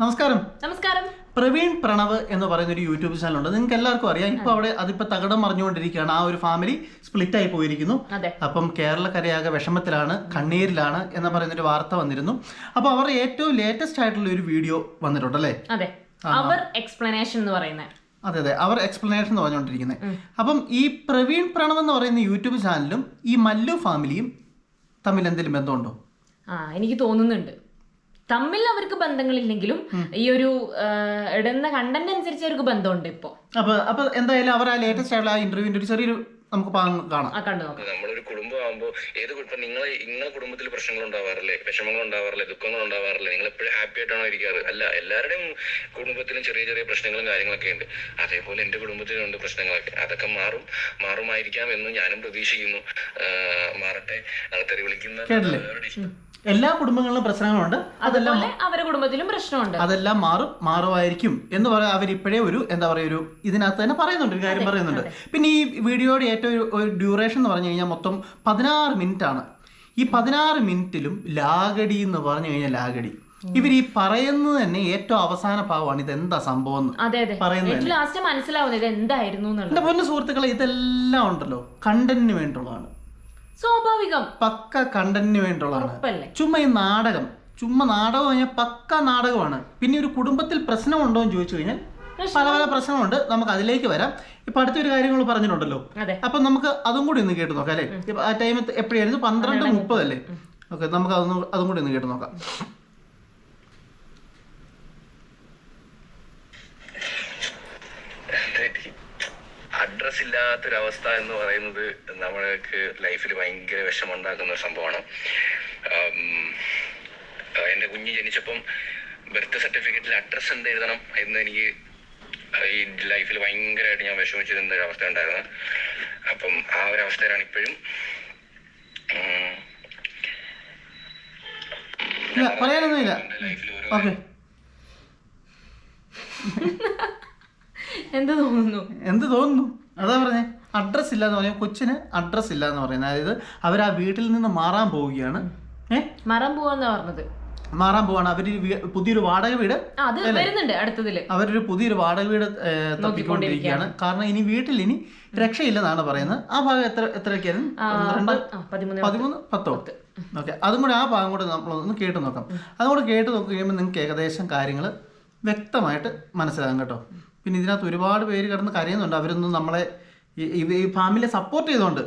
നമസ്കാരം. നമസ്കാരം. പ്രവീൺ പ്രണവ് എന്ന് പറയുന്ന ഒരു യൂട്യൂബ് ചാനലുണ്ട്. നിങ്ങൾക്ക് എല്ലാവർക്കും അറിയാം. ഇപ്പൊ അവിടെ അതിപ്പോ തകടം മറിഞ്ഞുകൊണ്ടിരിക്കുകയാണ്. ആ ഒരു ഫാമിലി സ്പ്ലിറ്റ് ആയി പോയിരിക്കുന്നു അപ്പം കേരളക്കരയാകെ വിഷമത്തിലാണ് കണ്ണീരിലാണ് എന്ന് പറയുന്ന ഒരു വാർത്ത വന്നിരുന്നു. അപ്പൊ അവർ ഏറ്റവും ലേറ്റസ്റ്റ് ആയിട്ടുള്ള ഒരു വീഡിയോ വന്നിട്ടുണ്ട് അല്ലേ അതെ അവർ എക്സ്പ്ലനേഷൻ എന്ന് പറയുന്നത് അതെ അതെ. അവർ എക്സ്പ്ലനേഷൻ എന്ന് പറഞ്ഞുകൊണ്ടിരിക്കുന്നത് അപ്പം ഈ പ്രവീൺ പ്രണവ് എന്ന് പറയുന്ന യൂട്യൂബ് ചാനലും ഈ മല്ലു ഫാമിലിയും തമ്മിൽ എന്തെങ്കിലും ബന്ധമുണ്ടോ? ആ എനിക്ക് തോന്നുന്നുണ്ട്. തമ്മിൽ അവർക്ക് ബന്ധങ്ങളില്ലെങ്കിലും ഈ ഒരു ഇടുന്ന കണ്ടന്റ് അനുസരിച്ച് അവർക്ക് ബന്ധമുണ്ട് ഇപ്പോ. അപ്പൊ അപ്പൊ എന്തായാലും അവർ ആ ലേറ്റസ്റ്റ് ആയിട്ടുള്ള ആ ഇന്റർവ്യൂവിന്റെ ഒരു ചെറിയൊരു നമുക്ക് കാണാം. ആ കണ്ടു നോക്കാം. നമ്മളൊരു കുടുംബമാകുമ്പോൾ ഏത് കുടുംബം ഇപ്പൊ നിങ്ങളെ നിങ്ങളെ കുടുംബത്തിൽ പ്രശ്നങ്ങൾ ഉണ്ടാവാറില്ലേ വിഷമങ്ങൾ ഉണ്ടാവാറില്ലേ ദുഃഖങ്ങൾ ഉണ്ടാവാറില്ലേ നിങ്ങൾ എപ്പോഴും ഹാപ്പി ആയിട്ടാണോ ഇരിക്കാറ്? അല്ല എല്ലാവരുടെയും കുടുംബത്തിലും ചെറിയ ചെറിയ പ്രശ്നങ്ങളും കാര്യങ്ങളൊക്കെ ഉണ്ട്. അതേപോലെ എന്റെ കുടുംബത്തിലും ഉണ്ട് പ്രശ്നങ്ങളൊക്കെ. അതൊക്കെ മാറും മാറുമായിരിക്കാം എന്ന് ഞാനും പ്രതീക്ഷിക്കുന്നു. മാറട്ടെ നടത്തറി വിളിക്കുന്ന. എല്ലാ കുടുംബങ്ങളിലും പ്രശ്നങ്ങളുണ്ട്. അതെല്ലാം അവരുടെ കുടുംബത്തിലും പ്രശ്നമുണ്ട്. അതെല്ലാം മാറും മാറുമായിരിക്കും എന്ന് പറയാൻ അവരിപ്പോഴേ ഒരു എന്താ പറയുക ഒരു ഇതിനകത്ത് തന്നെ പറയുന്നുണ്ട് ഒരു കാര്യം പറയുന്നുണ്ട്. പിന്നെ ഈ വീഡിയോയുടെ ഏറ്റവും ഒരു- ഡ്യൂറേഷൻ എന്ന് പറഞ്ഞു കഴിഞ്ഞാൽ മൊത്തം പതിനാറ് മിനിറ്റ് ആണ് ഈ പതിനാറ് മിനിറ്റിലും ലാഗടി എന്ന് പറഞ്ഞു കഴിഞ്ഞാൽ ലാഗടി. ഇവർ ഈ പറയുന്നത് തന്നെ ഏറ്റവും അവസാന ഭാവമാണ് ഇത് എന്താ സംഭവം പറയുന്നത് ഏറ്റവും ലാസ്റ്റ് മനസ്സിലാവുന്നത് ഇത് എന്തായിരുന്നു എന്റെ പൊന്നു സുഹൃത്തുക്കളെ ഇതെല്ലാം ഉണ്ടല്ലോ. കണ്ടന്റിന് വേണ്ടിയുള്ളതാണ്. സ്വാഭാവികം. പക്ക കണ്ടന്റിന് വേണ്ടിയുള്ളതാണ്. ചുമ്മാ ഈ നാടകം. ചുമ്മാ നാടകം കഴിഞ്ഞാൽ പക്ക നാടകമാണ്. പിന്നെ ഒരു കുടുംബത്തിൽ പ്രശ്നമുണ്ടോ എന്ന് ചോദിച്ചു കഴിഞ്ഞാൽ പല പല പ്രശ്നമുണ്ട് നമുക്ക് അതിലേക്ക് വരാം. ഇപ്പൊ അടുത്തൊരു കാര്യങ്ങൾ പറഞ്ഞിട്ടുണ്ടല്ലോ. അപ്പൊ നമുക്ക് അതും കൂടി ഒന്ന് കേട്ട് നോക്കാം അല്ലേ? ഇപ്പൊ ആ ടൈം എപ്പോഴായിരുന്നു? പന്ത്രണ്ട് മുപ്പത്. അല്ലേ ഓക്കെ നമുക്ക് അതൊന്ന് അതും കൂടി ഒന്ന് കേട്ട് നോക്കാം. അഡ്രസ് ഇല്ലാത്തൊരവസ്ഥ എന്ന് പറയുന്നത് നമ്മൾക്ക് ലൈഫിൽ ഭയങ്കര വിഷമുണ്ടാക്കുന്ന ഒരു സംഭവമാണ്. എന്റെ എന്റെ കുഞ്ഞ് ജനിച്ചപ്പം ബർത്ത് സർട്ടിഫിക്കറ്റിൽ അഡ്രസ്സ് എന്ത് എഴുതണം എന്ന് എനിക്ക് ഈ ലൈഫിൽ ഭയങ്കരമായിട്ട് ഞാൻ വിഷമിച്ചിരുന്ന ഒരു അവസ്ഥ ഉണ്ടായിരുന്നു. അപ്പം ആ ഒരു അവസ്ഥയിലാണ് ഇപ്പോഴും. പറയാനൊന്നുമില്ല. എന്ത് തോന്നുന്നു? എന്ത് തോന്നുന്നു? അതാ പറഞ്ഞേ. അഡ്രസ് ഇല്ല എന്ന് പറയാം കൊച്ചിന് അഡ്രസ് ഇല്ല എന്ന് പറയുന്നത്. അതായത് അവർ ആ വീട്ടിൽ നിന്ന് മാറാൻ പോവുകയാണ്. ഏഹ് മരം പോവാന്നാ പറഞ്ഞത്. മാറാൻ പോവാണ്. അവർ പുതിയൊരു വാടക വീട് വരുന്നുണ്ട് അടുത്തതിൽ. അവരൊരു പുതിയൊരു വാടക വീട് തപ്പിക്കൊണ്ടിരിക്കുകയാണ്. കാരണം ഇനി വീട്ടിൽ ഇനി രക്ഷയില്ലെന്നാണ് പറയുന്നത്. ആ ഭാഗം എത്ര എത്രയൊക്കെയായിരുന്നു പതിമൂന്ന് പത്തോ. ഓക്കെ. അതും കൂടെ ആ ഭാഗം കൂടെ നമ്മളൊന്ന് കേട്ട് നോക്കാം. അതും കൂടെ കേട്ട് നോക്കി കഴിയുമ്പോൾ നിങ്ങൾക്ക് ഏകദേശം കാര്യങ്ങൾ വ്യക്തമായിട്ട് മനസ്സിലാകും കേട്ടോ. പിന്നെ ഇതിനകത്ത് ഒരുപാട് പേര് കിടന്ന് കരയുന്നുണ്ട്. അവരൊന്നും നമ്മളെ ഈ- ഫാമിലിയെ സപ്പോർട്ട് ചെയ്തുകൊണ്ട്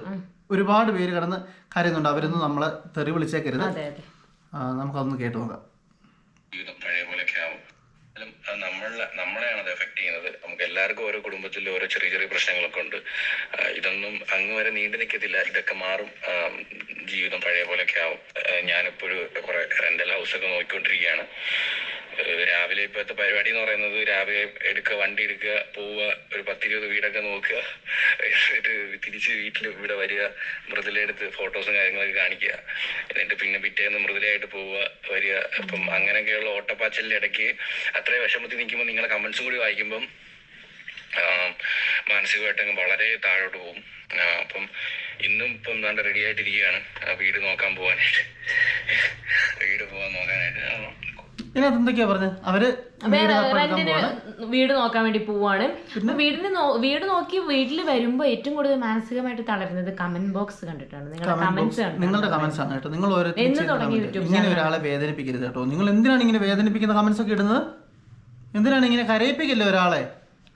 ഒരുപാട് പേര് കിടന്ന് കരയുന്നുണ്ട്. അവരൊന്നും നമ്മളെ തെറി വിളിച്ചേക്കരുത്. നമുക്കതൊന്ന് കേട്ട് നോക്കാം. ജീവിതം പഴയ നമ്മളെയാണ് അത് ചെയ്യുന്നത്. നമുക്ക് എല്ലാവർക്കും ഓരോ കുടുംബത്തിൽ ഓരോ ചെറിയ ചെറിയ പ്രശ്നങ്ങളൊക്കെ ഉണ്ട്. ഇതൊന്നും അങ്ങ് വരെ നീണ്ടു നിൽക്കത്തില്ല. ഇതൊക്കെ മാറും. ജീവിതം പഴയ പോലെയൊക്കെ ആവും. ഞാനിപ്പോ ഒരു കുറെ റെന്റൽ ഹൗസ് ഒക്കെ നോക്കിക്കൊണ്ടിരിക്കുകയാണ്. രാവിലെ ഇപ്പോഴത്തെ പരിപാടി എന്ന് പറയുന്നത് രാവിലെ എടുക്കുക വണ്ടി എടുക്കുക പോവുക ഒരു പത്തിരുപത് വീടൊക്കെ നോക്കുക എന്നിട്ട് തിരിച്ച് വീട്ടിൽ ഇവിടെ വരിക മൃദുലയെടുത്ത് ഫോട്ടോസും കാര്യങ്ങളൊക്കെ കാണിക്കുക എന്നിട്ട് പിന്നെ പിറ്റേന്ന് മൃദുലയായിട്ട് പോവുക വരിക. അപ്പം അങ്ങനെയൊക്കെയുള്ള ഓട്ടപ്പാച്ചലിന്റെ ഇടയ്ക്ക് അത്രയും വിഷമത്തിൽ നിൽക്കുമ്പോൾ നിങ്ങളെ കമന്റ്സും കൂടി വായിക്കുമ്പം മാനസികമായിട്ട് അങ്ങ് വളരെ താഴോട്ട് പോകും. അപ്പം ഇന്നും ഇപ്പം എന്താണ്ട് റെഡി ആയിട്ടിരിക്കുകയാണ്. വീട് നോക്കാൻ പോകാനായിട്ട് വീട് പോകാൻ നോക്കാനായിട്ട്. ഇതിനകത്ത് എന്തൊക്കെയാ പറഞ്ഞത് അവർ വീട് വേറെ തപ്പാൻ റെന്റിന് പോവാണ്. വീട് നോക്കാൻ വേണ്ടി പോവാണ്. വീടിന് വീട് നോക്കി വീട്ടിൽ വരുമ്പോ ഏറ്റവും കൂടുതൽ മാനസികമായിട്ട് തളരുന്നത് കമന്റ് ബോക്സ് കണ്ടിട്ടാണ്. നിങ്ങളുടെ കമന്റ്സ് നിങ്ങളുടെ കമന്റ്സ് ആണ് കേട്ടോ. നിങ്ങൾ ഇങ്ങനെ ഒരാളെ വേദനിപ്പിക്കരുത് കേട്ടോ. എന്തിനാണ് ഇങ്ങനെ വേദനിപ്പിക്കുന്ന കമന്റ്സ് ഒക്കെ ഇടുന്നത്? എന്തിനാണ് ഇങ്ങനെ കരയിപ്പിക്കല്ലേ ഒരാളെ?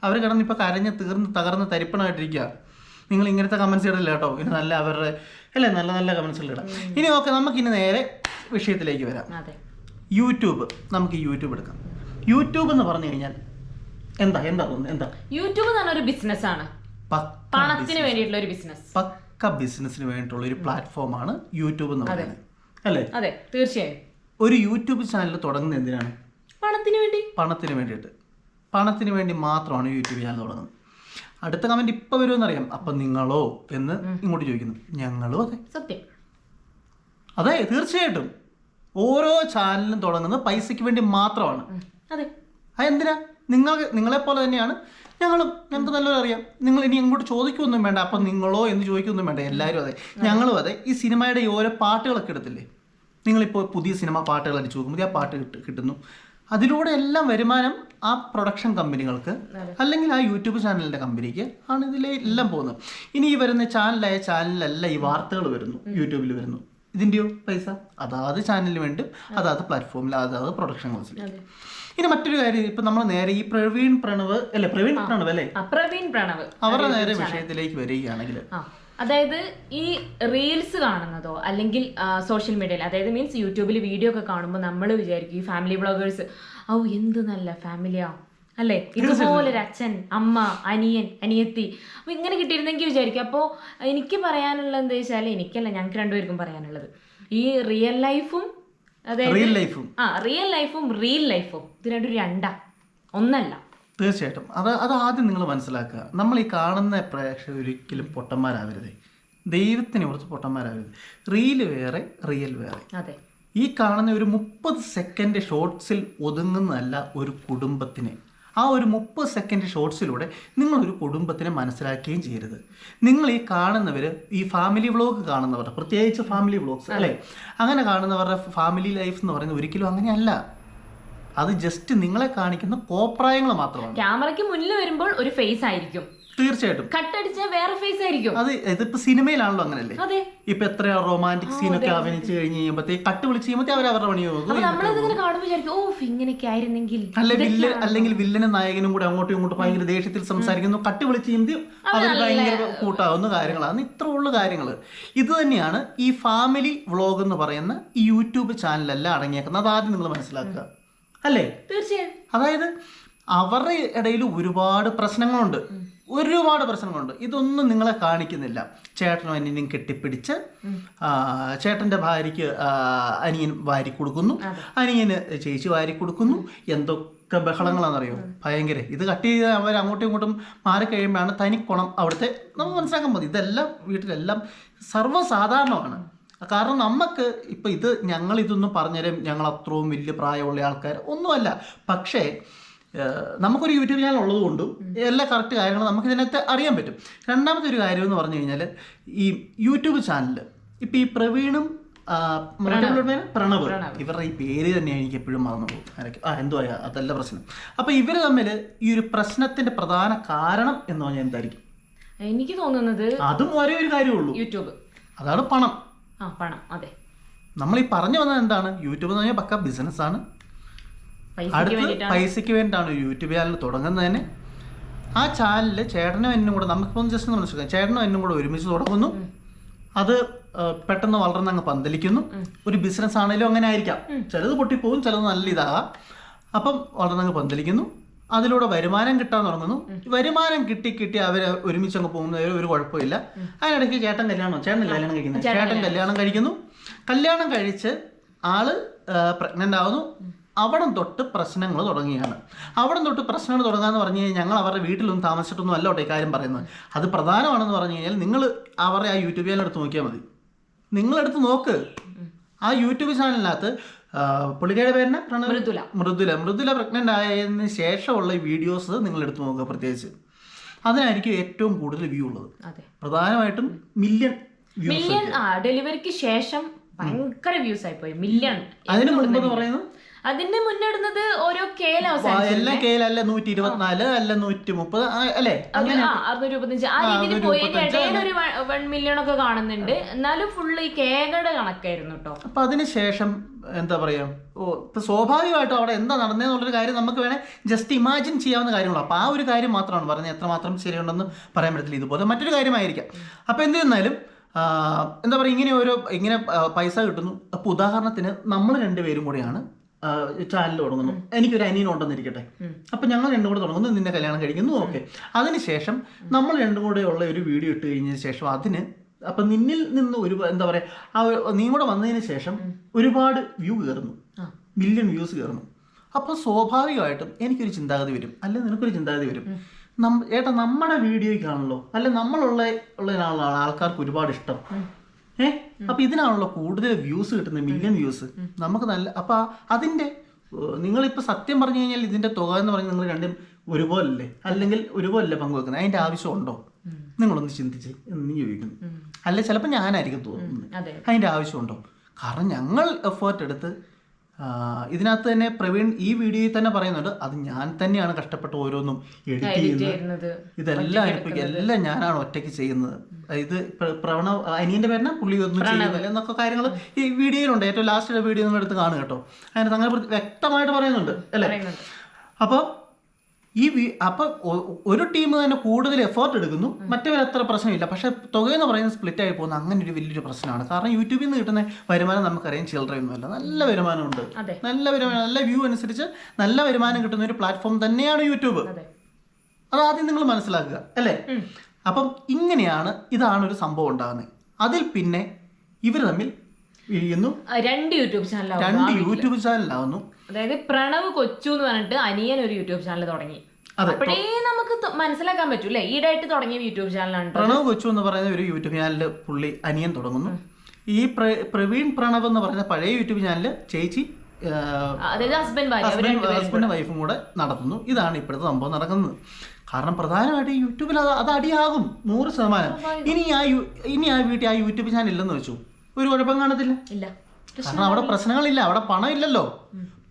അവർ കിടന്ന് ഇപ്പൊ കരഞ്ഞ് തീർന്ന് തകർന്ന് തരിപ്പണമായിട്ടിരിക്കുക നിങ്ങൾ ഇങ്ങനത്തെ കമന്റ്സ് ഇടില്ല കേട്ടോ. ഇനി നല്ല അവരുടെ അല്ലേ? നല്ല നല്ല കമന്റ്സ് ഇടാം. ഇനി ഓക്കെ നമുക്ക് ഇനി നേരെ വിഷയത്തിലേക്ക് വരാം. അതെ. യൂട്യൂബ്. നമുക്ക് യൂട്യൂബ് എടുക്കാം. യൂട്യൂബ് എന്ന് പറഞ്ഞു കഴിഞ്ഞാൽ എന്താ? എന്താ തോന്നുന്നത്? എന്താ? യൂട്യൂബ് എന്ന് പറഞ്ഞ ഒരു ബിസിനസ് ആണ്. പണത്തിന് വേണ്ടിയിട്ടുള്ള ഒരു ബിസിനസ് പക്ക ബിസിനസ്സിന് വേണ്ടിയിട്ടുള്ള ഒരു പ്ലാറ്റ്ഫോമാണ് യൂട്യൂബ് എന്ന് പറയുന്നത്. അല്ലേ? അതെ തീർച്ചയായും. ഒരു യൂട്യൂബ് ചാനൽ തുടങ്ങുന്നത് എന്തിനാണ്? പണത്തിന് വേണ്ടി. പണത്തിന് വേണ്ടിയിട്ട്. പണത്തിന് വേണ്ടി മാത്രമാണ് യൂട്യൂബ് ചാനൽ തുടങ്ങുന്നത്. അടുത്ത കമന്റ് ഇപ്പൊ വരുമെന്നറിയാം. അപ്പൊ നിങ്ങളോ എന്ന് ഇങ്ങോട്ട് ചോദിക്കുന്നു. ഞങ്ങളോ അതെ. സത്യം. അതെ തീർച്ചയായിട്ടും. ഓരോ ചാനലും തുടങ്ങുന്നത് പൈസയ്ക്ക് വേണ്ടി മാത്രമാണ്. അതെ. അതെന്തിനാ? നിങ്ങൾ നിങ്ങളെപ്പോലെ തന്നെയാണ് ഞങ്ങളും. ഞങ്ങൾക്ക് നല്ലപോലെ അറിയാം. നിങ്ങൾ ഇനി ഇങ്ങോട്ട് ചോദിക്കൊന്നും വേണ്ട. അപ്പം നിങ്ങളോ എന്ന് ചോദിക്കൊന്നും വേണ്ട. എല്ലാവരും അതെ. ഞങ്ങളും അതെ. ഈ സിനിമയുടെ ഈ ഓരോ പാട്ടുകളൊക്കെ എടുത്തില്ലേ? നിങ്ങളിപ്പോൾ പുതിയ സിനിമ പാട്ടുകൾ അടിച്ചു നോക്കുമ്പോൾ ആ പാട്ട് കിട്ട് കിട്ടുന്നു. അതിലൂടെ എല്ലാം വരുമാനം ആ പ്രൊഡക്ഷൻ കമ്പനികൾക്ക് അല്ലെങ്കിൽ ആ യൂട്യൂബ് ചാനലിന്റെ കമ്പനിക്ക് ആണ് ഇതിലെല്ലാം പോകുന്നത്. ഇനി ഈ വരുന്ന ചാനലായ ചാനലിലല്ല ഈ വാർത്തകൾ വരുന്നു. യൂട്യൂബിൽ വരുന്നു. ഇതിന്റെയോ പൈസ? അതാത് ചാനലിന് വേണ്ടി അതാത് പ്ലാറ്റ്ഫോമിൽ അതാത് പ്രൊഡക്ഷൻ ഹൗസിൽ. ഇനി മറ്റൊരു കാര്യം ഇപ്പൊ നമ്മൾ നേരെ ഈ പ്രവീൺ പ്രണവ് അല്ലെ പ്രവീൺ പ്രണവ് അല്ലേ? പ്രവീൺ പ്രണവ്. അവരുടെ നേരെ വിഷയത്തിലേക്ക് വരികയാണെങ്കിൽ അതായത് ഈ റീൽസ് കാണുന്നതോ അല്ലെങ്കിൽ സോഷ്യൽ മീഡിയയിൽ അതായത് മീൻസ് യൂട്യൂബിൽ വീഡിയോ ഒക്കെ കാണുമ്പോൾ നമ്മൾ വിചാരിക്കും ഈ ഫാമിലി ബ്ലോഗേഴ്സ് ഔ എന്ത് നല്ല ഫാമിലിയാ അല്ലേ? ഇതുപോലെ ഒരു അച്ഛൻ അമ്മ അനിയൻ അനിയത്തി അപ്പൊ ഇങ്ങനെ കിട്ടിയിരുന്നെങ്കിൽ വിചാരിക്കും. അപ്പോൾ എനിക്ക് പറയാനുള്ളത് എന്താ വെച്ചാൽ എനിക്കല്ല ഞങ്ങൾക്ക് രണ്ടുപേർക്കും പറയാനുള്ളത്. ഈ റിയൽ ലൈഫും റിയൽ ലൈഫും ആ റിയൽ ലൈഫും റിയൽ ലൈഫും ഇത് രണ്ടും രണ്ടാ. ഒന്നല്ല. തീർച്ചയായിട്ടും. അത് അത് ആദ്യം നിങ്ങൾ മനസ്സിലാക്കുക. നമ്മൾ ഈ കാണുന്ന പ്രേക്ഷകർ ഒരിക്കലും പൊട്ടന്മാരാവരുത്. ദൈവത്തിനെ കുറച്ച് പൊട്ടന്മാരാവരുത്. റീൽ വേറെ റിയൽ വേറെ. അതെ. ഈ കാണുന്ന ഒരു മുപ്പത് സെക്കൻഡ് ഷോർട്സിൽ ഒതുങ്ങുന്നതല്ല ഒരു കുടുംബത്തിനെ. ആ ഒരു മുപ്പത് സെക്കൻഡ് ഷോർട്സിലൂടെ നിങ്ങളൊരു കുടുംബത്തിനെ മനസ്സിലാക്കുകയും ചെയ്യരുത്. നിങ്ങൾ ഈ കാണുന്നവർ ഈ ഫാമിലി വ്ളോഗ് കാണുന്നവർ പ്രത്യേകിച്ച് ഫാമിലി വ്ളോഗ്സ് അല്ലേ? അങ്ങനെ കാണുന്നവരുടെ ഫാമിലി ലൈഫ് എന്ന് പറയുന്നത് ഒരിക്കലും അങ്ങനെയല്ല. അത് ജസ്റ്റ് നിങ്ങളെ കാണിക്കുന്ന കോപ്രായങ്ങൾ മാത്രമാണ്. ക്യാമറയ്ക്ക് മുന്നിൽ വരുമ്പോൾ ഒരു ഫേസ് ആയിരിക്കും. തീർച്ചയായിട്ടും. കട്ടടിച്ച വേറെ ഫേസ് ആയിരിക്കും. അത് ഇതിപ്പോ സിനിമയിലാണല്ലോ അങ്ങനല്ലേ? അതെ. ഇപ്പൊ എത്ര റൊമാന്റിക് സീനൊക്കെ അഭിനയിച്ച് കഴിഞ്ഞ് കഴിയുമ്പോഴത്തേക്ക് കട്ട് വിളിച്ച് കഴിയുമ്പോ അവർ അവരുടെ പണി പോകും. അല്ലെ? വില്ല അല്ലെങ്കിൽ വില്ലനും നായകനും കൂടെ അങ്ങോട്ടും ഇങ്ങോട്ടും ഭയങ്കര ദേഷ്യത്തിൽ സംസാരിക്കുന്നു. കട്ട് വിളിച്ച് അവർ ഭയങ്കര കൂട്ടാവുന്ന കാര്യങ്ങളാണ് ഇത്ര ഉള്ള കാര്യങ്ങൾ ഇത് തന്നെയാണ് ഈ ഫാമിലി വ്ളോഗ് എന്ന് പറയുന്ന ഈ യൂട്യൂബ് ചാനലല്ല അടങ്ങിയേക്കുന്നത്. അത് ആദ്യം നിങ്ങൾ മനസ്സിലാക്കുക. അല്ലേ? തീർച്ചയായും. അതായത് അവരുടെ ഇടയിൽ ഒരുപാട് പ്രശ്നങ്ങളുണ്ട്. ഒരുപാട് പ്രശ്നങ്ങളുണ്ട്. ഇതൊന്നും നിങ്ങളെ കാണിക്കുന്നില്ല. ചേട്ടനും അനിയനും കെട്ടിപ്പിടിച്ച് ചേട്ടന്റെ ചേട്ടന്റെ ഭാര്യയ്ക്ക് അനിയൻ വാരി കൊടുക്കുന്നു. അനിയന് ചേച്ചി വാരി കൊടുക്കുന്നു. എന്തൊക്കെ ബഹളങ്ങളാണെന്നറിയോ? ഭയങ്കര. ഇത് കട്ട് ചെയ്ത് അവർ അങ്ങോട്ടും ഇങ്ങോട്ടും മാറി കഴിയുമ്പോഴാണ് തനിക്കുണം അവിടുത്തെ നമുക്ക് മനസ്സിലാക്കാൻ മതി ഇതെല്ലാം വീട്ടിലെല്ലാം സർവസാധാരണമാണ്. കാരണം നമുക്ക് ഇപ്പം ഇത് ഞങ്ങൾ ഇതൊന്നും പറഞ്ഞുതരും ഞങ്ങൾ അത്രയും വലിയ പ്രായമുള്ള ആൾക്കാർ ഒന്നുമല്ല. പക്ഷേ നമുക്കൊരു യൂട്യൂബ് ചാനൽ ഉള്ളതുകൊണ്ടും എല്ലാ കറക്റ്റ് കാര്യങ്ങളും നമുക്ക് ഇതിനകത്ത് അറിയാൻ പറ്റും. രണ്ടാമത്തെ ഒരു കാര്യം എന്ന് പറഞ്ഞു കഴിഞ്ഞാൽ ഈ യൂട്യൂബ് ചാനൽ ഇപ്പം ഈ പ്രവീണും പ്രണവ്. ഇവരുടെ ഈ പേര് തന്നെയാണ് എനിക്ക് എപ്പോഴും മറന്നു പോകും. ആ എന്തോ അതല്ല പ്രശ്നം. അപ്പൊ ഇവർ തമ്മിൽ ഈ ഒരു പ്രശ്നത്തിന്റെ പ്രധാന കാരണം എന്ന് പറഞ്ഞാൽ എന്തായിരിക്കും? എനിക്ക് തോന്നുന്നത് അതും ഒരേ ഒരു കാര്യമുള്ളൂ യൂട്യൂബ്. അതാണ് പണം. ആ പണം അതെ. നമ്മൾ ഈ പറഞ്ഞു വന്നത് എന്താണ്? യൂട്യൂബ് എന്ന് പറഞ്ഞാൽ പക്ക ബിസിനസ് ആണ് അടുത്ത് പൈസയ്ക്ക് വേണ്ടിയിട്ടാണ് യൂട്യൂബ് ചാനൽ തുടങ്ങുന്നതിന്. ആ ചാനലിൽ ചേട്ടനും എന്നും കൂടെ നമുക്കിപ്പം ജസ്റ്റ് ഒന്ന് മനസ്സിലാക്കാം. ചേട്ടനും എന്നും കൂടെ ഒരുമിച്ച് തുടങ്ങുന്നു. അത് പെട്ടെന്ന് വളർന്ന് അങ്ങ് പന്തലിക്കുന്നു. ഒരു ബിസിനസ് ആണെങ്കിലും അങ്ങനെ ആയിരിക്കാം. ചിലത് പൊട്ടിപ്പോവും ചിലത് നല്ല ഇതാകാം അപ്പം വളർന്നങ്ങ് പന്തലിക്കുന്നു. അതിലൂടെ വരുമാനം കിട്ടാൻ തുടങ്ങുന്നു. വരുമാനം കിട്ടി കിട്ടി അവർ ഒരുമിച്ച് അങ്ങ് പോകുന്നതിൽ ഒരു കുഴപ്പമില്ല. അതിനിടയ്ക്ക് ചേട്ടൻ കല്യാണം ചേട്ടൻ കല്യാണം കഴിക്കുന്നു ചേട്ടൻ കല്യാണം കഴിക്കുന്നു. കല്യാണം കഴിച്ച് ആൾ പ്രഗ്നന്റ് ആവുന്നു. അവിടം തൊട്ട് പ്രശ്നങ്ങൾ തുടങ്ങിയാണ്. അവിടം തൊട്ട് പ്രശ്നങ്ങൾ തുടങ്ങാന്ന് പറഞ്ഞു കഴിഞ്ഞാൽ ഞങ്ങൾ അവരുടെ വീട്ടിലൊന്നും താമസിച്ചിട്ടൊന്നും അല്ല കേട്ടോ കാര്യം പറയുന്നത്. അത് പ്രധാനമാണെന്ന് പറഞ്ഞു കഴിഞ്ഞാൽ നിങ്ങൾ അവരുടെ ആ യൂട്യൂബ് ചാനൽ എടുത്ത് നോക്കിയാൽ മതി. നിങ്ങളെടുത്ത് നോക്ക്. ആ യൂട്യൂബ് ചാനലിനകത്ത് പുള്ളിക്കാരുടെ പേരിനെ മൃദുല. മൃദുല. മൃദുല പ്രഗ്നന്റ് ആയതിന് ശേഷമുള്ള ഈ വീഡിയോസ് നിങ്ങൾ എടുത്തു നോക്കുക പ്രത്യേകിച്ച്. അതിനായിരിക്കും ഏറ്റവും കൂടുതൽ വ്യൂ ഉള്ളത്. പ്രധാനമായിട്ടും മില്യൺ മില്യൺ ഡെലിവറിക്ക് ശേഷം ഭയങ്കര വ്യൂസ് ആയി പോയി മില്യൺ അതിന് മുമ്പ് പറയുന്നു പറയുന്നത്? അതിന്റെ മുന്നിടുന്നത് ഓരോ കേല എല്ലാ കേലല്ല നൂറ്റി ഇരുപത്തിനാല് അല്ല നൂറ്റി മുപ്പത് അല്ലേ? അറുന്നൂറ്റി മുപ്പത്തഞ്ച് ആ രീതിയിൽ പോയി. വൺ മില്യൺ ഒക്കെ കാണുന്നുണ്ട്. എന്നാലും ഫുള്ള് ഈ കേകയുടെ കണക്കായിരുന്നു കേട്ടോ അപ്പൊ അതിനുശേഷം എന്താ പറയുക ഓ ഇപ്പം സ്വാഭാവികമായിട്ടും അവിടെ എന്താ നടന്നതെന്നുള്ളൊരു കാര്യം നമുക്ക് വേണേൽ ജസ്റ്റ് ഇമാജിൻ ചെയ്യാവുന്ന കാര്യങ്ങളാണ് അപ്പോൾ ആ ഒരു കാര്യം മാത്രമാണ് പറഞ്ഞത്. എത്രമാത്രം ശരിയുണ്ടെന്ന് പറയാൻ പറ്റത്തില്ല. ഇതുപോലെ മറ്റൊരു കാര്യമായിരിക്കാം. അപ്പോൾ എന്ത് ചെന്നാലും എന്താ പറയുക ഇങ്ങനെ ഓരോ ഇങ്ങനെ പൈസ കിട്ടുന്നു. അപ്പോൾ ഉദാഹരണത്തിന് നമ്മൾ രണ്ടുപേരും കൂടെയാണ് ചാനൽ തുടങ്ങുന്നു. എനിക്കൊരു അനിയൻ ഉണ്ടെന്നിരിക്കട്ടെ. അപ്പം ഞങ്ങൾ രണ്ടും കൂടെ തുടങ്ങുന്നു. നിന്നെ കല്യാണം കഴിക്കുന്നു. ഓക്കെ. അതിനുശേഷം നമ്മൾ രണ്ടും കൂടെ ഉള്ള ഒരു വീഡിയോ ഇട്ട് കഴിഞ്ഞതിന് ശേഷം അതിന് അപ്പൊ നിന്നിൽ നിന്ന് ഒരു എന്താ പറയാ ആ നീ കൂടെ വന്നതിന് ശേഷം ഒരുപാട് വ്യൂ കയറുന്നു. മില്യൺ വ്യൂസ് കയറുന്നു അപ്പോൾ സ്വാഭാവികമായിട്ടും എനിക്കൊരു ചിന്താഗതി വരും. അല്ലെ നിനക്കൊരു ചിന്താഗതി വരും. നം ഏട്ടാ നമ്മുടെ വീഡിയോയ്ക്കാണല്ലോ അല്ലെ നമ്മളുള്ള ഉള്ള ആൾക്കാർക്ക് ഒരുപാട് ഇഷ്ടം. ഏ? അപ്പൊ ഇതിനാണല്ലോ കൂടുതൽ വ്യൂസ് കിട്ടുന്നത് മില്യൺ വ്യൂസ് നമുക്ക് നല്ല അപ്പൊ അതിന്റെ നിങ്ങൾ നിങ്ങളിപ്പോ സത്യം പറഞ്ഞു കഴിഞ്ഞാൽ ഇതിന്റെ തുക എന്ന് പറഞ്ഞാൽ നിങ്ങൾ രണ്ടും ഒരുപോലല്ലേ? അല്ലെങ്കിൽ ഒരുപോലല്ലേ പങ്കുവെക്കുന്നത്? അതിന്റെ ആവശ്യമുണ്ടോ? നിങ്ങളൊന്ന് ചിന്തിച്ച് എന്ന് ചോദിക്കുന്നു. അല്ലെ ചിലപ്പോൾ ഞാനായിരിക്കും തോന്നുന്നത്. അതെ. അതിന്റെ ആവശ്യമുണ്ടോ? കാരണം ഞങ്ങൾ എഫേർട്ട് എടുത്ത് ഇതിനകത്ത് തന്നെ പ്രവീൺ ഈ വീഡിയോയിൽ തന്നെ പറയുന്നുണ്ട് അത് ഞാൻ തന്നെയാണ് കഷ്ടപ്പെട്ട് ഓരോന്നും എഡിറ്റ് ചെയ്യുന്നത്. ഇതെല്ലാം എല്ലാം ഞാനാണ് ഒറ്റയ്ക്ക് ചെയ്യുന്നത്. ഇത് പ്രവണ അനിയന്റെ പേരിന പുള്ളി ഒന്നും ചെയ്യുന്നില്ല എന്നൊക്കെ കാര്യങ്ങൾ ഈ വീഡിയോയിലുണ്ട്. ഏറ്റവും ലാസ്റ്റ് വീഡിയോ നിങ്ങൾ എടുത്ത് കാണുക കേട്ടോ. അതിനകത്ത് അങ്ങനെ വ്യക്തമായിട്ട് പറയുന്നുണ്ട് അല്ലേ? അപ്പോൾ ഈ വി അപ്പോൾ ഒരു ടീം തന്നെ കൂടുതൽ എഫേർട്ട് എടുക്കുന്നു. മറ്റവർ അത്ര പ്രശ്നമില്ല. പക്ഷെ തുക തുകയെന്ന് പറയുന്നത് സ്പ്ലിറ്റ് ആയി പോകുന്ന അങ്ങനെ ഒരു വലിയൊരു പ്രശ്നമാണ്. കാരണം യൂട്യൂബിൽ നിന്ന് കിട്ടുന്ന വരുമാനം നമുക്കറിയാം ചില്ലറയൊന്നുമല്ല നല്ല വരുമാനമുണ്ട്. ഉണ്ട് നല്ല വരുമാനം നല്ല വ്യൂ അനുസരിച്ച് നല്ല വരുമാനം കിട്ടുന്ന ഒരു പ്ലാറ്റ്ഫോം തന്നെയാണ് യൂട്യൂബ് അത്. ആദ്യം നിങ്ങൾ മനസ്സിലാക്കുക അല്ലേ? അപ്പം ഇങ്ങനെയാണ് ഇതാണ് ഒരു സംഭവം ഉണ്ടാകുന്നത്. അതിൽ പിന്നെ ഇവർ തമ്മിൽ ഇരിക്കുന്നു. രണ്ട് യൂട്യൂബ് ചാനലാവും രണ്ട് യൂട്യൂബ് ചാനലാവുന്നു അതായത് പ്രണവ് കൊച്ചു എന്ന് പറഞ്ഞിട്ട് അനിയൻ ഒരു യൂട്യൂബ് ചാനൽ തുടങ്ങി. അപ്പോഴേ നമുക്ക് മനസ്സിലാക്കാൻ പറ്റൂ അല്ലേ? ഈടായിട്ട് തുടങ്ങിയ യൂട്യൂബ് ചാനലാണ് പ്രണവ് കൊച്ചു എന്ന് പറയുന്ന ഒരു യൂട്യൂബ് ചാനൽ പുള്ളി അനിയൻ തുടങ്ങുന്നു. ഈ പ്രവീൺ പ്രണവ് എന്ന് പറയുന്ന പഴയ യൂട്യൂബ് ചാനൽ ചേച്ചി ഹസ്ബൻഡ് വൈഫും കൂടെ. നടത്തുന്നു. ഇതാണ് ഇപ്പോഴത്തെ സംഭവം നടക്കുന്നത്. കാരണം പ്രധാനമായിട്ട് യൂട്യൂബിൽ അത് അത് അടിയാകും. നൂറ് ശതമാനം. ഇനി ആ ഇനി ആ വീട്ടിൽ ആ യൂട്യൂബ് ചാനൽ ഇല്ലെന്ന് വെച്ചു. ഒരു കുഴപ്പം കാണത്തില്ല. ഇല്ല. കാരണം അവിടെ പ്രശ്നങ്ങളില്ല. അവിടെ പണം ഇല്ലല്ലോ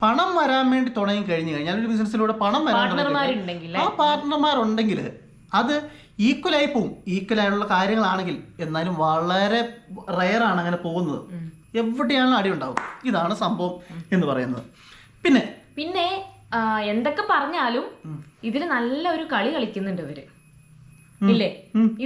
പണം വരാൻ വേണ്ടി തുടങ്ങി കഴിഞ്ഞു കഴിഞ്ഞാൽ ഒരു ബിസിനസ്സിലൂടെ പണം വരാൻ തുടങ്ങി ആ പാർട്ട്ണർമാരുണ്ടെങ്കിൽ അത് ഈക്വലായി പോവും. ഈക്വലായുള്ള കാര്യങ്ങളാണെങ്കിൽ എന്നാലും വളരെ റയറാണ് അങ്ങനെ പോകുന്നത്. എവിടെയാണ് അടി ഉണ്ടാവും. ഇതാണ് സംഭവം എന്ന് പറയുന്നത്. പിന്നെ പിന്നെ എന്തൊക്കെ പറഞ്ഞാലും ഇതിൽ നല്ല ഒരു കളി കളിക്കുന്നുണ്ട് ഇവർ. ഇല്ലേ?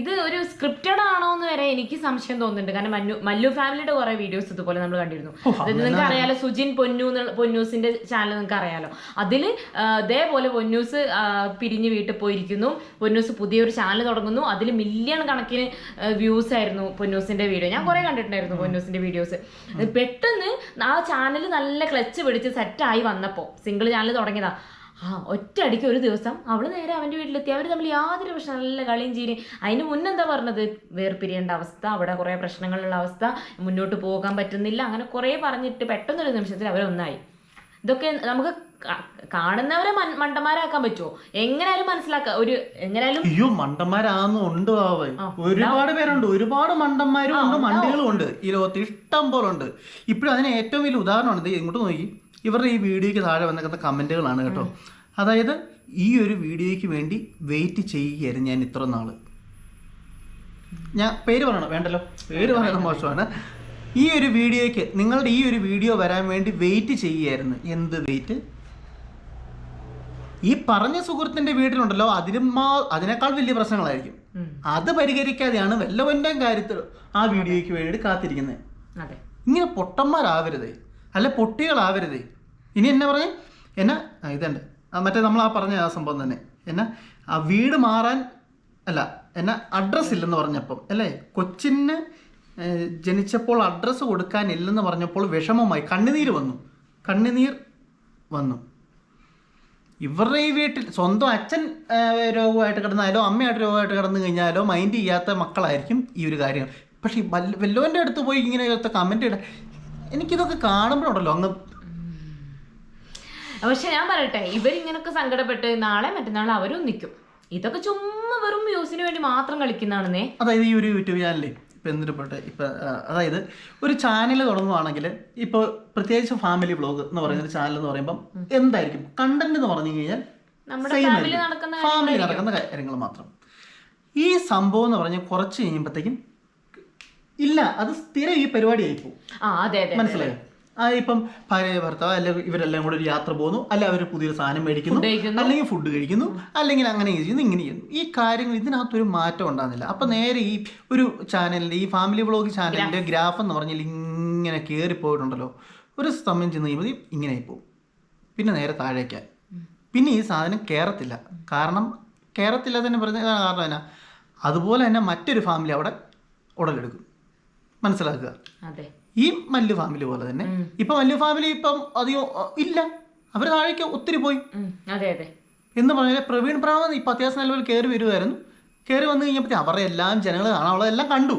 ഇത് ഒരു സ്ക്രിപ്റ്റഡ് ആണോ എന്ന് വരെ എനിക്ക് സംശയം തോന്നുന്നുണ്ട്. കാരണം മല്ലു മല്ലു ഫാമിലിയുടെ കുറെ വീഡിയോസ് ഇതുപോലെ നമ്മൾ കണ്ടിരുന്നു. അതായത് നിങ്ങൾക്ക് അറിയാലോ സുജിൻ പൊന്നു പൊന്നൂസിന്റെ ചാനൽ നിങ്ങൾക്ക് അറിയാലോ. അതിൽ ഇതേപോലെ പൊന്നൂസ് പിരിഞ്ഞ് വീട്ടിൽ പോയിരിക്കുന്നു. പൊന്നൂസ് പുതിയൊരു ചാനൽ തുടങ്ങുന്നു. അതിൽ മില്യൺ കണക്കിന് വ്യൂസ് ആയിരുന്നു പൊന്നൂസിന്റെ വീഡിയോ ഞാൻ കുറെ കണ്ടിട്ടുണ്ടായിരുന്നു പൊന്നൂസിന്റെ വീഡിയോസ് പെട്ടെന്ന് ആ ചാനൽ നല്ല ക്ലച്ച് പിടിച്ച് സെറ്റായി വന്നപ്പോൾ സിംഗിൾ ചാനൽ തുടങ്ങിയതാ. ആ ഒറ്റയടിക്ക് ഒരു ദിവസം അവൾ നേരെ അവന്റെ വീട്ടിലെത്തി. അവർ തമ്മിൽ യാതൊരു പ്രശ്നം നല്ല കളിയും ചീരി അതിന് മുന്നെന്താ പറഞ്ഞത്? വേർപിരിയേണ്ട അവസ്ഥ അവിടെ കുറേ പ്രശ്നങ്ങളുള്ള അവസ്ഥ മുന്നോട്ട് പോകാൻ പറ്റുന്നില്ല. അങ്ങനെ കുറേ പറഞ്ഞിട്ട് പെട്ടെന്നൊരു നിമിഷത്തിൽ അവരൊന്നായി ഇതൊക്കെ നമുക്ക് കാണുന്നവരെ മണ്ടന്മാരാക്കാൻ പറ്റുമോ എങ്ങനെയാലും മനസ്സിലാക്കാം ഒരു എങ്ങനെയാലും അയ്യോ മണ്ടന്മാരാന്ന് ഉണ്ട് ഒരുപാട് പേരുണ്ട്. ഒരുപാട് മണ്ടന്മാരും ഉണ്ട് മണ്ടികളും ഉണ്ട്. ഈ ലോകത്ത് ഇഷ്ടം പോലെ ഉണ്ട്. ഇപ്പോഴും അതിന് ഏറ്റവും വലിയ ഉദാഹരണമാണ്. ഇങ്ങോട്ട് നോക്കി. ഇവരുടെ ഈ വീഡിയോയ്ക്ക് താഴെ വന്നിരിക്കുന്ന കമന്റുകളാണ് കേട്ടോ. അതായത് ഈ ഒരു വീഡിയോയ്ക്ക് വേണ്ടി വെയിറ്റ് ചെയ്യുകയായിരുന്നു ഞാൻ ഇത്ര നാൾ ഞാൻ പേര് പറയണം? വേണ്ടല്ലോ. പേര് പറയുന്നത് മോശമാണ്. ഈ ഒരു വീഡിയോയ്ക്ക് നിങ്ങളുടെ ഈ ഒരു വീഡിയോ വരാൻ വേണ്ടി വെയിറ്റ് ചെയ്യുകയായിരുന്നു. എന്ത് വെയിറ്റ്? ഈ പറഞ്ഞ സുഹൃത്തിന്റെ വീട്ടിലുണ്ടല്ലോ അതിലും മാ- അതിനേക്കാൾ വലിയ പ്രശ്നങ്ങളായിരിക്കും. അത് പരിഹരിക്കാതെയാണ് വല്ലവന്റെ കാര്യത്തിൽ ആ വീഡിയോയ്ക്ക് വേണ്ടി കാത്തിരിക്കുന്നത്. ഇങ്ങനെ പൊട്ടന്മാരാവരുതേ. അല്ലെ പൊട്ടികളാവരുതേ. ഇനി എന്നെ പറഞ്ഞു എന്നാ ഇതുണ്ട്. മറ്റേ നമ്മൾ ആ പറഞ്ഞ ആ സംഭവം തന്നെ. എന്നാ ആ വീട് മാറാൻ അല്ല എന്നാ അഡ്രസ്സ് ഇല്ലെന്ന് പറഞ്ഞപ്പം അല്ലേ? കൊച്ചിന് ജനിച്ചപ്പോൾ അഡ്രസ്സ് കൊടുക്കാനില്ലെന്ന് പറഞ്ഞപ്പോൾ വിഷമമായി. കണ്ണുനീര് വന്നു. കണ്ണുനീർ വന്നു. ഇവരുടെ ഈ വീട്ടിൽ സ്വന്തം അച്ഛൻ രോഗമായിട്ട് കിടന്നാലോ അമ്മയായിട്ട് രോഗമായിട്ട് കിടന്നു കഴിഞ്ഞാലോ മൈൻഡ് ചെയ്യാത്ത മക്കളായിരിക്കും ഈ ഒരു കാര്യം പക്ഷേ വല്ലവന്റെ അടുത്ത് പോയി ഇങ്ങനെ കമന്റ് ഇടാൻ എനിക്കിതൊക്കെ കാണുമ്പോഴുണ്ടല്ലോ. അങ്ങ് പക്ഷെ ഞാൻ പറയട്ടെ ഇവരിങ്ങനൊക്കെ സങ്കടപ്പെട്ട് നാളെ മറ്റന്നാൾ അവരും നിൽക്കും ഇതൊക്കെ ചുമ്മാ വെറും വ്യൂസിന് വേണ്ടി മാത്രം കളിക്കുന്നതാണെന്നേ. അതായത് ഈ ഒരു യൂട്യൂബ് ചാനലിൽ ഇപ്പം എന്തിട്ട് ഇപ്പം അതായത് ഒരു ചാനൽ തുടങ്ങുവാണെങ്കിൽ ഇപ്പോൾ പ്രത്യേകിച്ച് ഫാമിലി ബ്ലോഗ് എന്ന് പറയുന്ന ഒരു ചാനൽ എന്ന് പറയുമ്പോൾ എന്തായിരിക്കും? കണ്ടന്റ് എന്ന് പറഞ്ഞു കഴിഞ്ഞാൽ ഫാമിലി നടക്കുന്ന കാര്യങ്ങൾ മാത്രം. ഈ സംഭവം എന്ന് പറഞ്ഞാൽ കുറച്ച് കഴിയുമ്പോഴത്തേക്കും ഇല്ല അത് സ്ഥിരം ഈ പരിപാടി ആയിപ്പോ മനസ്സിലായോ? ഇപ്പം ഭാര്യ ഭർത്താവ് അല്ലെ ഇവരെല്ലാം കൂടെ ഒരു യാത്ര പോകുന്നു. അല്ല അവർ പുതിയൊരു സാധനം മേടിക്കുന്നു. അല്ലെങ്കിൽ ഫുഡ് കഴിക്കുന്നു. അല്ലെങ്കിൽ അങ്ങനെ ചെയ്യുന്നു ഇങ്ങനെ ചെയ്യുന്നു. ഈ കാര്യങ്ങൾ ഇതിനകത്തൊരു മാറ്റം ഉണ്ടാകുന്നില്ല. അപ്പൊ നേരെ ഈ ഒരു ചാനലിന്റെ ഈ ഫാമിലി വ്ളോഗ് ചാനലിന്റെ ഗ്രാഫ്. എന്ന് പറഞ്ഞാൽ ഇങ്ങനെ കയറി പോയിട്ടുണ്ടല്ലോ. ഒരു സമയം ചെന്ന് കഴിയുമ്പോൾ ഇങ്ങനെ പോകും. പിന്നെ നേരെ താഴേക്കായി പിന്നെ ഈ സാധനം കയറത്തില്ല കാരണം കയറത്തില്ല തന്നെ പറഞ്ഞ കാരണം എന്നാ? അതുപോലെ തന്നെ മറ്റൊരു ഫാമിലി അവിടെ ഉടലെടുക്കും. മനസ്സിലാക്കുക? അതെ. ഈ മല്ലു ഫാമിലി പോലെ തന്നെ. ഇപ്പൊ മല്ലു ഫാമിലി ഇപ്പം അധികം ഇല്ല. അവർ താഴേക്ക് ഒത്തിരി പോയി. അതെ അതെ. എന്ന് പറഞ്ഞാൽ പ്രവീൺ പ്രാവ് ഇപ്പൊ അത്യാവശ്യം നല്ലപോലെ കയറി വരുമായിരുന്നു കയറി വന്നു കഴിഞ്ഞപ്പോൾ അവരുടെ എല്ലാം ജനങ്ങൾ കാണാനുള്ള എല്ലാം കണ്ടു.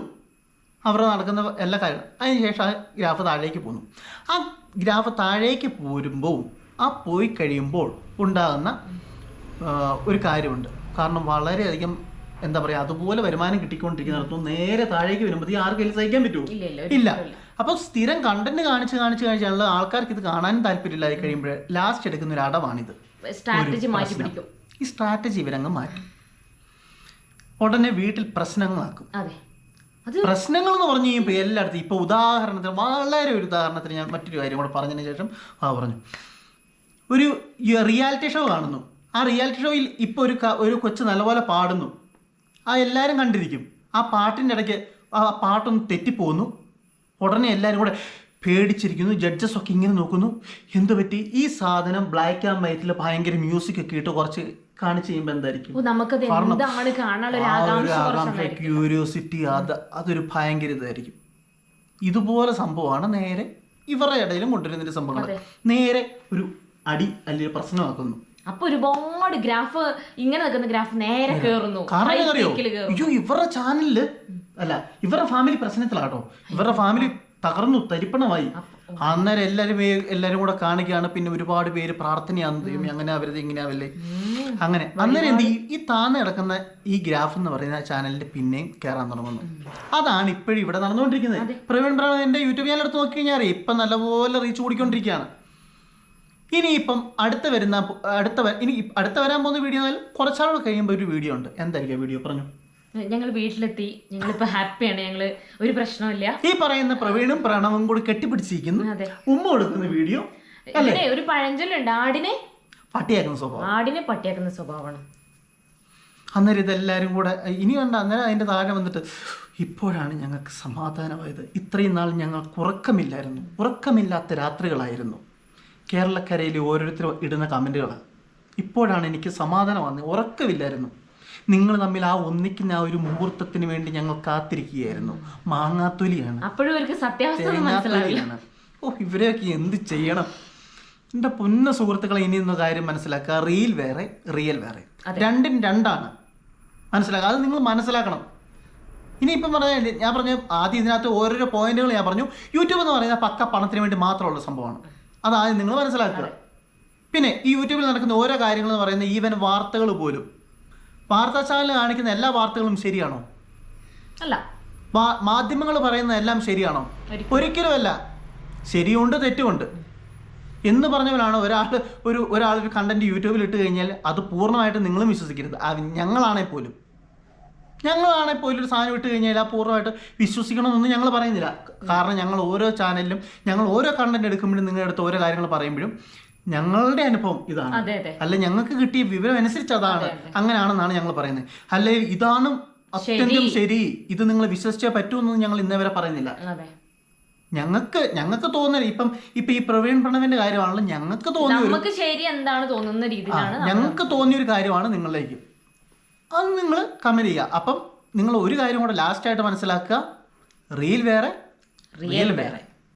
അവരുടെ നടക്കുന്ന എല്ലാ കാര്യങ്ങളും. അതിനുശേഷം ആ ഗ്രാഫ് താഴേക്ക് പോന്നു. ആ ഗ്രാഫ് താഴേക്ക് പോരുമ്പോൾ ആ പോയി കഴിയുമ്പോൾ ഉണ്ടാകുന്ന ഒരു കാര്യമുണ്ട്. കാരണം വളരെയധികം എന്താ പറയുക അതുപോലെ വരുമാനം കിട്ടിക്കൊണ്ടിരിക്കുന്നിടത്തും നേരെ താഴേക്ക് വരുമ്പോൾ ആർക്കെങ്കിലും സഹിക്കാൻ പറ്റുമോ? ഇല്ല അപ്പോൾ സ്ഥിരം കണ്ടന്റ് കാണിച്ച് കാണിച്ച് കാണിച്ചാൽ ആൾക്കാർക്ക് ഇത് കാണാനും താല്പര്യമില്ലാതെ കഴിയുമ്പോൾ ലാസ്റ്റ് എടുക്കുന്ന ഒരു അടവാണിത്. സ്ട്രാറ്റജി മാറ്റി പിടിക്കും. ഈ സ്ട്രാറ്റജി ഇവരങ്ങ് മാറ്റും. ഉടനെ വീട്ടിൽ പ്രശ്നങ്ങളാക്കും. പ്രശ്നങ്ങൾ എന്ന് പറഞ്ഞു കഴിയുമ്പോൾ എല്ലായിടത്തും ഇപ്പോൾ ഉദാഹരണത്തിന് വളരെ ഒരു ഉദാഹരണത്തിന് ഞാൻ മറ്റൊരു കാര്യം കൂടെ പറഞ്ഞതിന് ശേഷം ആ പറഞ്ഞു. ഒരു റിയാലിറ്റി ഷോ കാണുന്നു. ആ റിയാലിറ്റി ഷോയിൽ ഇപ്പോൾ ഒരു ഒരു കൊച്ചു നല്ലപോലെ പാടുന്നു. ആ എല്ലാവരും കണ്ടിരിക്കും. ആ പാട്ടിന്റെ ഇടയ്ക്ക് ആ പാട്ടൊന്ന് തെറ്റിപ്പോകുന്നു ഉടനെ എല്ലാവരും കൂടെ പേടിച്ചിരിക്കുന്നു. ജഡ്ജസ് ഒക്കെ ഇങ്ങനെ നോക്കുന്നു. എന്ത് പറ്റി? ഈ സാധനം ബ്ലാക്ക് ആൻഡ് വൈറ്റിൽ ഭയങ്കര മ്യൂസിക് ഒക്കെ ഇട്ട് കുറച്ച് കാണിച്ചു കഴിയുമ്പോൾ എന്തായിരിക്കും? ക്യൂരിയോസിറ്റി അത് അതൊരു ഭയങ്കര ഇതായിരിക്കും. ഇതുപോലെ സംഭവമാണ് നേരെ ഇവരുടെ ഇടയിലും കൊണ്ടുവരുന്ന സംഭവങ്ങൾ നേരെ ഒരു അടി അല്ലെങ്കിൽ പ്രശ്നമാക്കുന്നു. അപ്പൊ ഒരുപാട് ഗ്രാഫ് ഇങ്ങനെ നിൽക്കുന്ന ഗ്രാഫ് നേരെ കേറുന്നു. അയ്യോ ഇവരുടെ ചാനലിൽ അല്ല ഇവരുടെ ഫാമിലി പ്രശ്നത്തിലാട്ടോ ഇവരുടെ ഫാമിലി തകർന്നു തരിപ്പണമായി. അന്നേരം എല്ലാരും എല്ലാരും കൂടെ കാണുകയാണ് പിന്നെ ഒരുപാട് പേര് പ്രാർത്ഥനയാന്ന് ദൈവമേ അങ്ങനെ അവരത് ഇങ്ങനെയാവല്ലേ അങ്ങനെ. അന്നേരം എന്ത് ഈ താന്ന് കിടക്കുന്ന ഈ ഗ്രാഫ് എന്ന് പറയുന്ന ചാനലിന്റെ പിന്നെയും കയറാൻ തുടങ്ങുന്നു. അതാണ് ഇപ്പോഴും ഇവിടെ നടന്നുകൊണ്ടിരിക്കുന്നത്. പ്രവീൺ ബ്രഹ്മന്റെ യൂട്യൂബ് ചാനൽ എടുത്ത് നോക്കി കഴിഞ്ഞാൽ ഇപ്പൊ നല്ലപോലെ റീച്ച് കൂടിക്കൊണ്ടിരിക്കുകയാണ്. ഇനിയിപ്പം അടുത്ത വരുന്ന അടുത്ത ഇനി അടുത്ത വരാൻ പോകുന്ന വീഡിയോ കുറച്ചാളുകൾ കഴിയുമ്പോൾ ഒരു വീഡിയോ ഉണ്ട്. എന്തായിരിക്കും വീഡിയോ പറഞ്ഞു. ഞങ്ങൾ വീട്ടിലെത്തി. ഞങ്ങളിപ്പോ ഹാപ്പിയാണ്. ഞങ്ങൾ ഒരു പ്രശ്നമില്ല ഈ പറയുന്ന പ്രവീണും പ്രണവും കൂടി കെട്ടിപ്പിടിച്ചിരിക്കുന്നു. ഉമ്മ കൊടുക്കുന്ന വീഡിയോ ഒരു പഴഞ്ചൊല്ലുണ്ട്. ആടിനെ പട്ടിയാക്കുന്ന സ്വഭാവം. ആടിനെ പട്ടിയാക്കുന്ന സ്വഭാവമാണ്. അന്നേരം ഇതെല്ലാവരും കൂടെ ഇനി കണ്ട അന്നേരം അതിന്റെ താഴെ വന്നിട്ട് ഇപ്പോഴാണ് ഞങ്ങൾക്ക് സമാധാനമായത്. ഇത്രയും നാൾ ഞങ്ങൾക്ക് ഉറക്കമില്ലായിരുന്നു. ഉറക്കമില്ലാത്ത രാത്രികളായിരുന്നു. കേരളക്കരയിൽ ഓരോരുത്തരും ഇടുന്ന കമന്റുകൾ ഇപ്പോഴാണ് എനിക്ക് സമാധാനം വന്നത് ഉറക്കമില്ലായിരുന്നു. നിങ്ങൾ തമ്മിൽ ആ ഒന്നിക്കുന്ന ആ ഒരു മുഹൂർത്തത്തിന് വേണ്ടി ഞങ്ങൾ കാത്തിരിക്കുകയായിരുന്നു. മാങ്ങാത്തൊലിയാണ്. അപ്പോഴും അവർക്ക് സത്യാവസ്ഥ ഓ ഇവരെയൊക്കെ എന്ത് ചെയ്യണം? എന്റെ പൊന്ന സുഹൃത്തുക്കളെ ഇനി കാര്യം മനസ്സിലാക്കുക. റീൽ വേറെ റിയൽ വേറെ. രണ്ടും രണ്ടാണ്. മനസ്സിലാക്കുക. അത് നിങ്ങൾ മനസ്സിലാക്കണം. ഇനിയിപ്പം പറഞ്ഞാൽ ഞാൻ പറഞ്ഞു ആദ്യം ഇതിനകത്ത് ഓരോരോ പോയിന്റുകൾ ഞാൻ പറഞ്ഞു. യൂട്യൂബ് എന്ന് പറയുന്നത് പക്ക പണത്തിന് വേണ്ടി മാത്രമുള്ള സംഭവമാണ്. അതാദ്യം നിങ്ങൾ മനസ്സിലാക്കുക. പിന്നെ ഈ യൂട്യൂബിൽ നടക്കുന്ന ഓരോ കാര്യങ്ങൾ എന്ന് പറയുന്നത് ഈവൻ വാർത്തകൾ പോലും. വാർത്താ ചാനൽ കാണിക്കുന്ന എല്ലാ വാർത്തകളും ശരിയാണോ? അല്ല. മാധ്യമങ്ങൾ പറയുന്ന എല്ലാം ശരിയാണോ? ഒരിക്കലും. ഒരിക്കലുമല്ല. ശരിയുണ്ട് തെറ്റുമുണ്ട്. എന്ന് പറഞ്ഞവരാണ് ഒരാൾ ഒരു ഒരാൾ ഒരു കണ്ടന്റ് യൂട്യൂബിൽ ഇട്ട് കഴിഞ്ഞാൽ അത് പൂർണമായിട്ട് നിങ്ങളും വിശ്വസിക്കരുത്. ഞങ്ങളാണെങ്കിൽ പോലും. ഞങ്ങളാണെങ്കിൽ പോലും ഒരു സാധനം ഇട്ട് കഴിഞ്ഞാൽ ആ പൂർണമായിട്ട് വിശ്വസിക്കണമെന്നൊന്നും ഞങ്ങൾ പറയുന്നില്ല. കാരണം ഞങ്ങൾ ഓരോ ചാനലിലും ഞങ്ങൾ ഓരോ കണ്ടന്റ് എടുക്കുമ്പോഴും നിങ്ങളുടെ അടുത്ത് ഓരോ കാര്യങ്ങൾ പറയുമ്പോഴും ഞങ്ങളുടെ അനുഭവം ഇതാണ്. അല്ല ഞങ്ങൾക്ക് കിട്ടിയ വിവരം അനുസരിച്ച് അതാണ് അങ്ങനെയാണെന്നാണ് ഞങ്ങൾ പറയുന്നത്. അല്ലെ ഇതാണ് അത്യന്തം ശരി. ഇത് നിങ്ങൾ വിശ്വസിച്ചേ പറ്റൂ എന്നൊന്നും ഞങ്ങൾ ഇന്നേ വരെ പറയുന്നില്ല. ഞങ്ങൾക്ക് ഞങ്ങൾക്ക് തോന്നുന്ന ഇപ്പം ഇപ്പൊ ഈ പ്രവീൺ പ്രണവിന്റെ കാര്യമാണല്ലോ ഞങ്ങൾക്ക് തോന്നിയ നമുക്ക് ശരി എന്താണ് തോന്നുന്ന ആ, രീതിയിലാണ് ഞങ്ങൾക്ക് തോന്നിയ ഒരു കാര്യമാണ് നിങ്ങളിലേക്ക്. അത് നിങ്ങൾ കമന്റ് ചെയ്യുക. അപ്പം നിങ്ങൾ ഒരു കാര്യം കൂടെ ലാസ്റ്റായിട്ട് മനസ്സിലാക്കുക. റീൽ വേറെ റിയൽ വേറെ.